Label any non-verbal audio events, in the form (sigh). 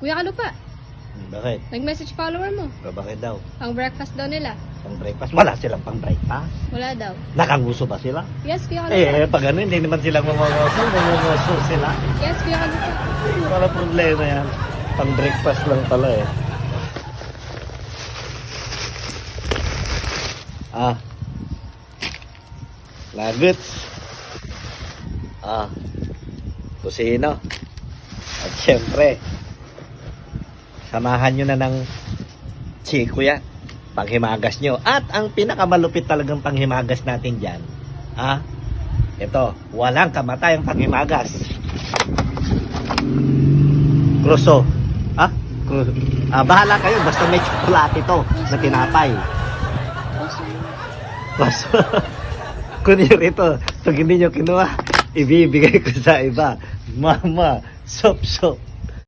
Kuya Kalupa, Hmm, Bakit? nag-message follower mo. Ba, Bakit daw? Ang breakfast daw nila. Pang breakfast? Wala silang pang breakfast. Wala daw. Nakanguso ba sila? Yes, Kuya Kalupa. Eh, pag ano, hindi naman sila mamangoso. Mamangoso sila. Yes, Kuya Kalupa. Wala problema yan. Pang breakfast lang pala eh. Ah. Nuggets. Ah. Kusino. At syempre, samahan nyo na ng chiko yan. Panghimagas nyo. At ang pinakamalupit talagang panghimagas natin dyan, ah, ito, walang kamatayang panghimagas. Cruso. Ah? Cruso. Ah, bahala kayo. Basta may tsokolate ito na tinapay. Basta, (laughs) kunin ito. Pag hindi nyo kinuha, ibibigay ko sa iba. Mama, sop-sop.